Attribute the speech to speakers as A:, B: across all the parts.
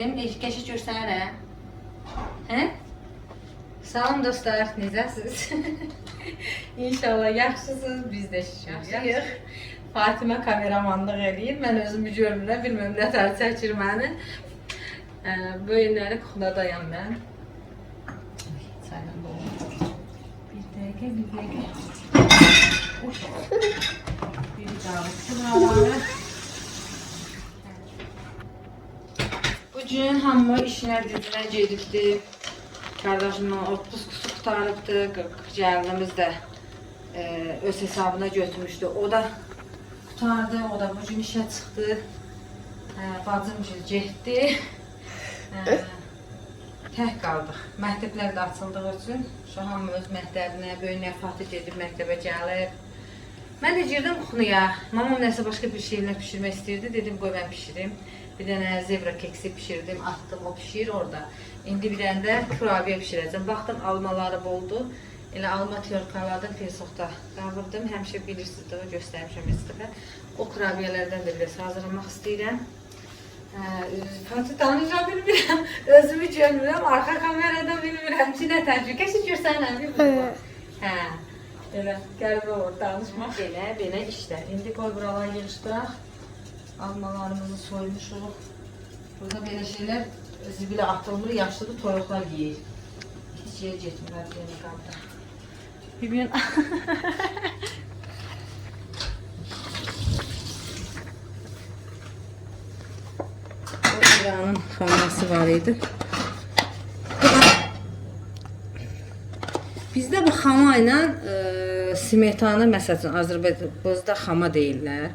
A: Eşkeşi görsənə. Hə? Salam dostlar, necəsiz? İnşallah yaxşısınız, biz də şükür. Fatimə kameramanlıq eləyir. Mən özümü görmürəm, bilmirəm nə tər çəkir məni. Günləri kuxladayam mən. Ay, Çayla dolum. Bir dəqiqə, bir dəqiqə. Uş. Bir daha Bugün hamı işinə gücünə gedibdi. Qardaşımla otpus kusu qutarıbdı. Gəlinimiz də e, öz hesabına götürmüşdü. O da qutardı, o da bugün işə çıxdı. E, bacım gil getdi. E, tək qaldıq. Məktəblər də açıldığı üçün şu hamı öz məktəbinə, böyünə Fatih gedib məktəbə gəlir. Mən də girdim kuxuya. Mamam nəsə başqa bir şeylər pişirmək istəyirdi. Dedim qoy mən pişirim. Bir dənə zebra keksi pişirdim, atdım, o pişir orada. İndi bir dənə də kurabiyə pişirəcəm. Baxdım almaları boldu. Elə alma tyorkaladım, pesoxda qavurdım. Həmişə bilirsiniz də, göstərmişəm istəfə. O kurabiyələrdən də biraz hazırlamaq istəyirəm. Fatih danışa bilmirəm, özümü görmürəm, arxa kameradan bilmirəm ki, nə təcrübə. Kesin görsənəm, bilmirəm. Hə, belə qəribə olur danışmaq. Belə, belə işlər. İndi qoy buraları yığışdıraq. Almalarımızı soymuşuq. Burada belə şeylər zibilə atılmır, yaşlıdır, toyuqlar yeyir. Heç yer getmir, hər yeri qabda. Bir gün İranın xaması var idi. Bizdə bu xama ilə e, smetana məsələn Azərbaycanda xama deyirlər.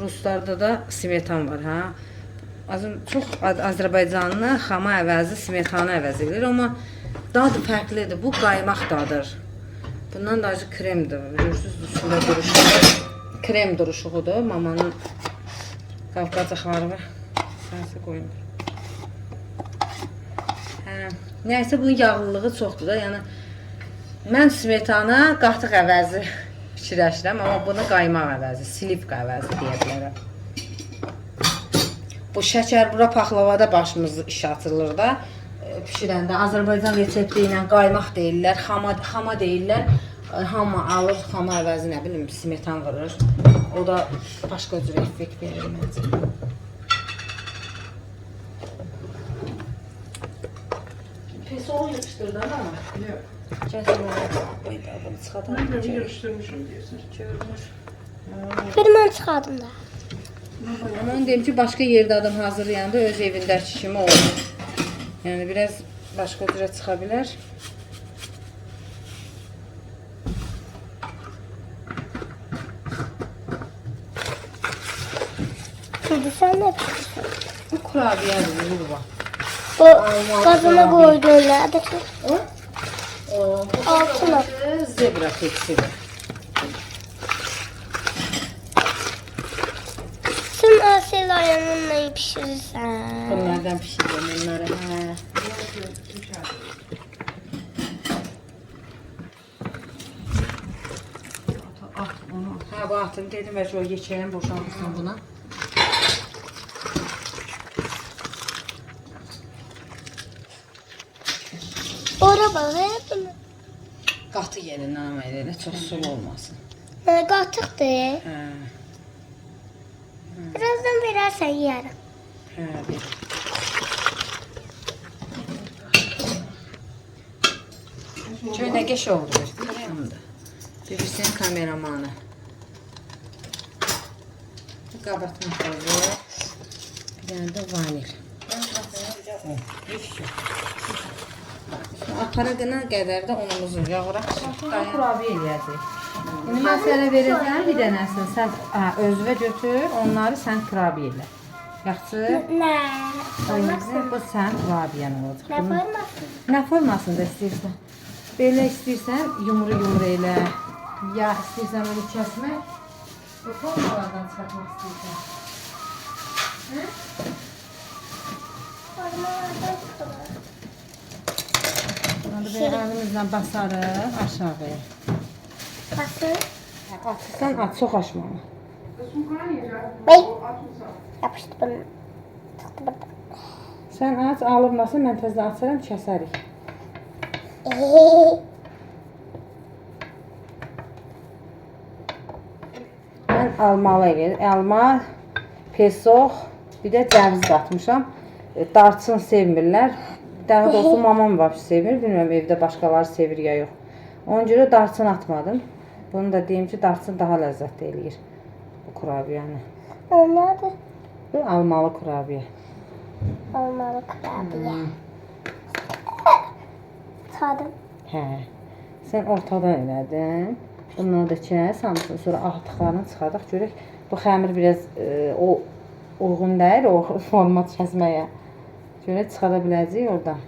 A: Ruslarda da smetan var, ha. Azın çox Az- Azərbaycanlı xama əvəzi smetana əvəz edir, amma dadı fərqlidir. Bu qaymaq dadır. Bundan da acı kremdir. Görürsüz üstündə duruşu. Krem duruşuğudur. Mamanın qavqacaqları var. Sənsə qoyun. Hə, nəysə bunun yağlılığı çoxdur da, yəni mən smetana qatıq əvəzi fikirləşirəm, amma bunu qaymaq əvəzi, slivka əvəzi deyə bilərəm. Bu şəkər bura paxlavada başımız iş atılır da. e, Bişirəndə Azərbaycan resepti ilə qaymaq deyirlər, xama xama deyirlər. E, Hamı alır xama əvəzi nə bilim smetan vurur. O da başqa cür effekt verir məncə. Pes ol yığışdırdı ama.
B: Yok.
C: Firman çıxardım da.
A: Ama onu deyim ki, başqa yerdə adam hazırlayanda öz evindəki kimi olur. Yəni biraz başqa cürə çıxa bilər.
C: Sen ne?
A: Bu kurabiyədir, bu var.
C: Bu gazına koyduğun nerede? Altına.
A: zebra keksidir.
C: Sen Asel ayağınla pişirirsen.
A: Bunlardan pişirdim bunları. Onu. Hə, bu atın dedim və şöyle geçelim boşaltırsın buna.
C: Ora bunu.
A: Qatı yerindən amma elə çox sulu olmasın.
C: Ne katıktı.
A: Hə.
C: Birazdan verersen yerim.
A: Hə, bir. Şöyle nə qəş oldu bir. Kremdir. Bilirsən kameramanı. Qabartma tozu. Bir dənə də vanil. Aparaqına qədər də unumuzu yağıraq. Kurabiyə eləyəcək. İndi mən sənə verəcəm bir dənəsini. Sən hə, özünə götür, onları sən kurabiyə elə. Yaxşı?
C: Ne?
A: Oyuncu bu sən kurabiyən olacaq.
C: Ne
A: Bunu-
C: forması?
A: Nə formasında istəyirsən? Belə istəyirsən yumru yumru elə. Ya istəyirsən onu kəsmək. Bu formalardan çıxartmaq istəyirsən. Hə?
C: Formalardan çıkılır.
A: Belə əlimizlə basarıq aşağıya.
C: Basın.
A: Hə, Atırsan at, çox açma.
B: Kız Ukrayna ya.
C: Bey. Yapıştı bunu. Çıktı burada.
A: Sən aç, alınmasın, mən təzə açaram, kəsərik. Mən almalı eləyir. Alma, pesox, bir də cəviz qatmışam. E, Darçın sevmirlər. Daha doğrusu mamam var sevmir. Bilmirəm evdə başqaları sevir ya yox. Ona görə darçın atmadım. Bunu da deyim ki, darçın daha ləzzətli eləyir bu kurabiyəni.
C: O nədir?
A: Bu almalı kurabiyə.
C: Olmalı kurabiye. Tadım.
A: Hə. Sən ortadan elədin. Bunları da kəs, hamısını sonra artıqlarını çıxardaq görək. Bu xəmir biraz e, o uyğun deyil o format kəsməyə. Görək çıxara biləcəyik oradan.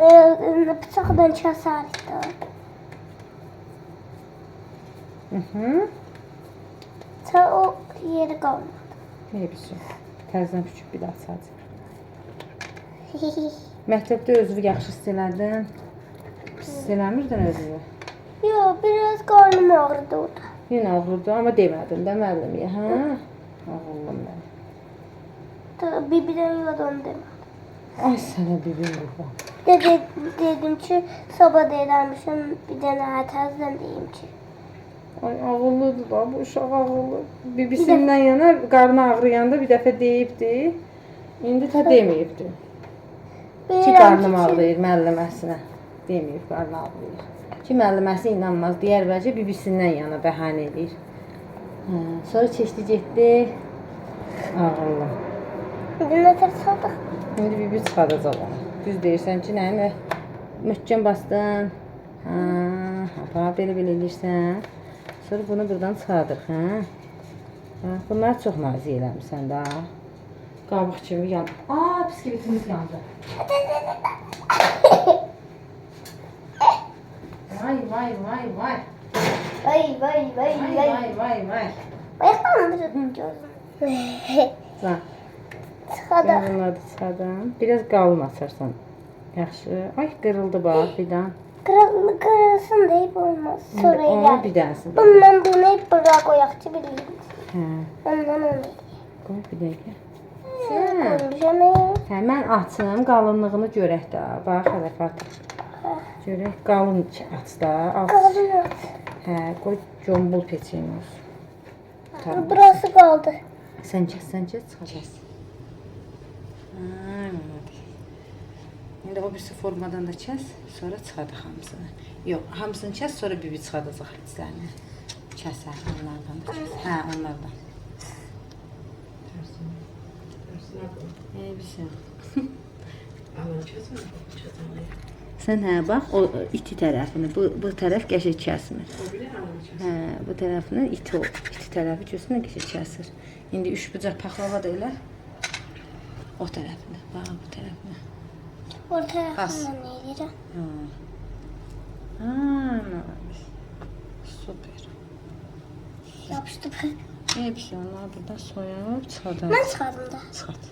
C: Ee, bıçakla keserdik de.
A: Mhm.
C: Sen o yeri kalmadı.
A: Hepsi. Təzədən küçük bir daha sadəcə. Məktəbdə özünü yaxşı hiss elədin. Hiss eləmirdin özünü.
C: Yo biraz karnım ağrıdı orada.
A: Yenə ağrıdı, amma demədin də müəllimiyə, hə? Ağıllım mən.
C: Da- Bir birden yoldan dedim.
A: Ay sənə bibim qurban.
C: De, de, dedim ki sabah deyirmişim bir tane tezden diyeyim ki.
A: Ay ağıllıdır da bu uşaq ağıllı. Bibisindən yana qarnı ağrıyanda bir dəfə deyibdi. İndi tə deməyibdi. Ki qarnım ağrıyır müəlliməsinə. Deməyib qarnı ağrıyır. Ki müəlliməsi inanmaz. Deyər bəlkə bibisindən yana bəhanə eləyir. Hə, sonra keçdi getdi. Ağıllı.
C: Dün ötür saldık.
A: İndi bibi çıxardacaq onu. Düz deyirsən ki, nəyimə möhkəm bastın. Hə, hə, belə belə eləyirsən. Sonra bunu buradan çıxardırıq, hə? Hə, bunlar çox nazik eləmisən də. Qabıq kimi yan. Aa, biskvitimiz yandı. Vay vay vay vay.
C: Vay vay vay
A: Vay
C: vay.
A: vay vay vay.
C: Ayaklandı gözüm.
A: Bax, Bunları da çıxardım. Biraz qalın açarsan. Yaxşı. Ay, qırıldı bax, bir daha.
C: Kırıl, kırılsın deyip olmaz. Sonra
A: Onu bir
C: gel.
A: dənəsini.
C: Bundan bunu hep bırak koyakçı bileyim.
A: Hə.
C: Ondan onu.
A: Qoy bir dəqiqə. Sən. Hə, mən açım, qalınlığını görək də. Bax, hələ Fatih. Görək, qalın aç da. Aç.
C: Kaldı.
A: Hə, qoy combul peçeyin olsun.
C: Burası kaldı.
A: Sən kəs, sən kəs, çıx İndi o birisi formadan da kəs, sonra çıxardaq hamısını. Yox, hamısını kəs, sonra bibi çıxardacaq içlərini. Kəs, hə, onlardan da kəs. Hə, onlardan. Ey, bir şey. Sən hə bax o iti tərəfini, bu bu tərəf qəşəng kəsmir. Hə, bu tərəfini iti o, iti tərəfi görsün qəşəng kəsir. İndi üç bucaq paxlava da elə. O tərəfini, bax bu.
C: Ortaya
A: Bas.
C: hemen neydi?
A: Ha. Ha. Super.
C: Yapıştı.
A: Hepsi onlar burada soyub çıxardım.
C: Ben çıkardım da.
A: Çıxart.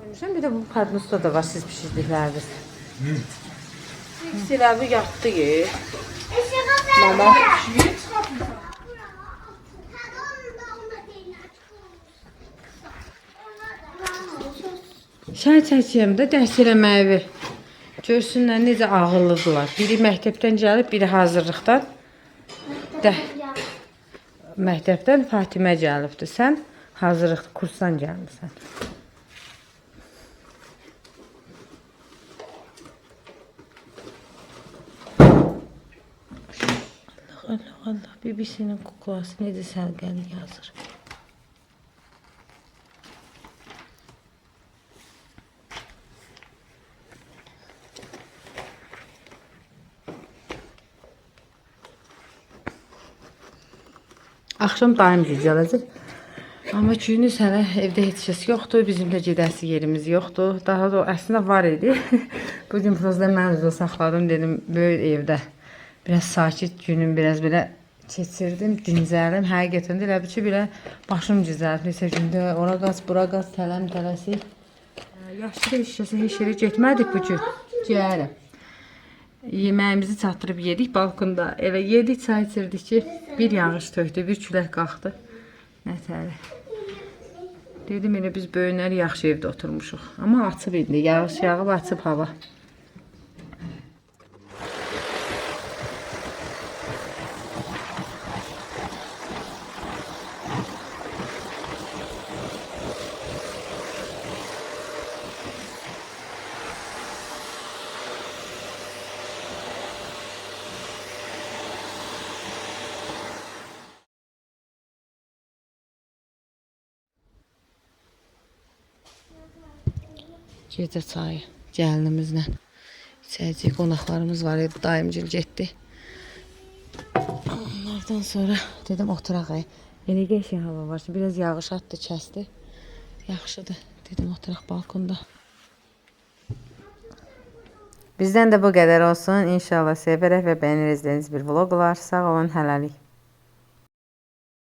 A: Görmüşəm bir də bu parnusta da var siz bişirdikləriniz. İkisiləri yatdı ye. Mama. Şəhər çəkirəm də dərs eləməyi. Görsünlər necə ağıllıdırlar. Biri məktəbdən gəlib, biri hazırlıqdan. Də məktəbdən Fatimə gəlibdi. Sən hazırlıq kursdan gəlmisən. Allah Allah. BBC-nin kuklası necə sərgəli yazır. Axşam gil gələcək. Amma gündüz hələ evdə heç kəs yoxdur, bizim də gedəsi yerimiz yoxdur. Daha da əslində var idi. Bu gün prosta mən saxladım, dedim böyük evdə biraz sakit günüm biraz belə keçirdim, dincəldim. Həqiqətən də elə bil ki, belə başım gizləlib. Neçə gündə ora qaz, bura qaz, tələm tələsi. Yaşlı da kəsə heç yerə getmədik bu gün. Yeməyimizi çatdırıb yedik balkonda. Elə yedik, çay içirdik ki, bir yağış tökdü, bir külək qalxdı. Nətəri. Dedim elə biz böyünlər yaxşı evdə oturmuşuq. Amma açıb indi, yağış yağıb açıb hava. Gecə çayı gəlinimizlə. İçəcək qonaqlarımız var idi, daimcil getdi. Onlardan sonra dedim oturaq. Yeni qəşəng hava var. Şimdi biraz yağış atdı, kəsdi. Yaxşıdır. Dedim oturaq balkonda. Bizdən də bu qədər olsun. İnşallah sevərək və bəyənir izlədiyiniz bir vlog olar. Sağ olun, hələlik.